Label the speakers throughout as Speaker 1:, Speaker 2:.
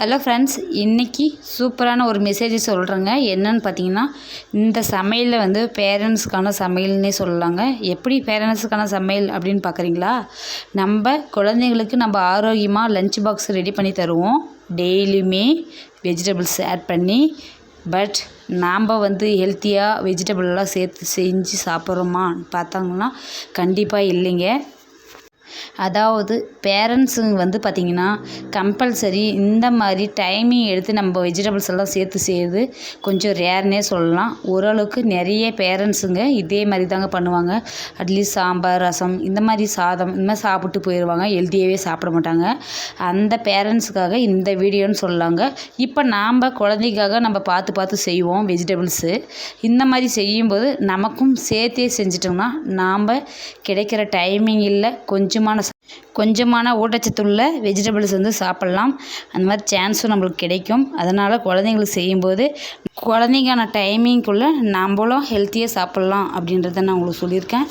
Speaker 1: Hello friends இன்றைக்கி சூப்பரான ஒரு மெசேஜ் சொல்கிறேங்க என்னன்னு பார்த்தீங்கன்னா இந்த சமையலில் வந்து பேரண்ட்ஸுக்கான சமையல்னே சொல்லலாங்க. எப்படி பேரண்ட்ஸுக்கான சமையல் அப்படின்னு பார்க்குறீங்களா நம்ம குழந்தைங்களுக்கு நம்ம ஆரோக்கியமாக லஞ்ச் பாக்ஸ் ரெடி பண்ணி தருவோம். டெய்லியுமே வெஜிடபிள்ஸ் ஆட் பண்ணி பட் நாம் வந்து ஹெல்த்தியாக வெஜிடபிள்லாம் சேர்த்து செஞ்சு சாப்பிட்றோமான்னு பார்த்தாங்கன்னா கண்டிப்பாக இல்லைங்க. அதாவது பேரண்ட்ஸுங்க வந்து பார்த்திங்கன்னா கம்பல்சரி இந்த மாதிரி டைமிங் எடுத்து நம்ம வெஜிடபிள்ஸ் எல்லாம் சேர்த்து செய்கிறது கொஞ்சம் ரேர்னே சொல்லலாம். ஓரளவுக்கு நிறைய பேரண்ட்ஸுங்க இதே மாதிரி தாங்க பண்ணுவாங்க. அட்லீஸ்ட் சாம்பார் ரசம் இந்த மாதிரி சாதம் இந்த மாதிரி சாப்பிட்டு போயிடுவாங்க ஹெல்த்தியாகவே சாப்பிட மாட்டாங்க. அந்த பேரண்ட்ஸுக்காக இந்த வீடியோன்னு சொல்லலாங்க இப்போ நாம் குழந்தைக்காக நம்ம பார்த்து பார்த்து செய்வோம் வெஜிடபிள்ஸு இந்த மாதிரி செய்யும்போது நமக்கும் சேர்த்தே செஞ்சிட்டோம்னா நாம் கிடைக்கிற டைமிங் இல்லை கொஞ்சமான கொஞ்சமான ஊட்டச்சத்துள்ள வெஜிடபிள்ஸ் வந்து சாப்பிட்லாம். அந்த மாதிரி சான்ஸும் நம்மளுக்கு கிடைக்கும். அதனால் குழந்தைங்களுக்கு செய்யும்போது குழந்தைக்கான டைமிங்குள்ளே நம்மளும் ஹெல்த்தியாக சாப்பிட்லாம் அப்படின்றத நான் உங்களுக்கு சொல்லியிருக்கேன்.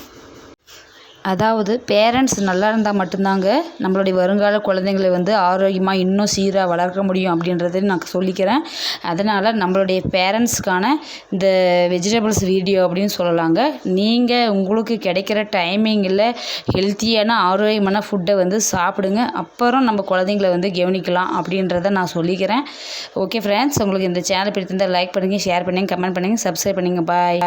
Speaker 1: அதாவது பேரண்ட்ஸ் நல்லா இருந்தால் மட்டும்தாங்க நம்மளுடைய வருங்கால குழந்தைங்களை வந்து ஆரோக்கியமாக இன்னும் சீராக வளர்க்க முடியும் அப்படின்றத நான் சொல்லிக்கிறேன். அதனால் நம்மளுடைய பேரண்ட்ஸ்க்கான இந்த வெஜிடபிள்ஸ் வீடியோ அப்படின்னு சொல்லலாங்க. நீங்கள் உங்களுக்கு கிடைக்கிற டைமிங்கில் ஹெல்த்தியான ஆரோக்கியமான ஃபுட்டை வந்து சாப்பிடுங்க. அப்புறம் நம்ம குழந்தைங்களை வந்து கவனிக்கலாம் அப்படின்றத நான் சொல்லிக்கிறேன். ஓகே ஃப்ரெண்ட்ஸ் உங்களுக்கு இந்த சேனல் பிடித்திருந்தால் லைக் பண்ணுங்கள் ஷேர் பண்ணுங்கள் கமெண்ட் பண்ணுங்கள் சப்ஸ்கிரைப் பண்ணுங்கள் பாய்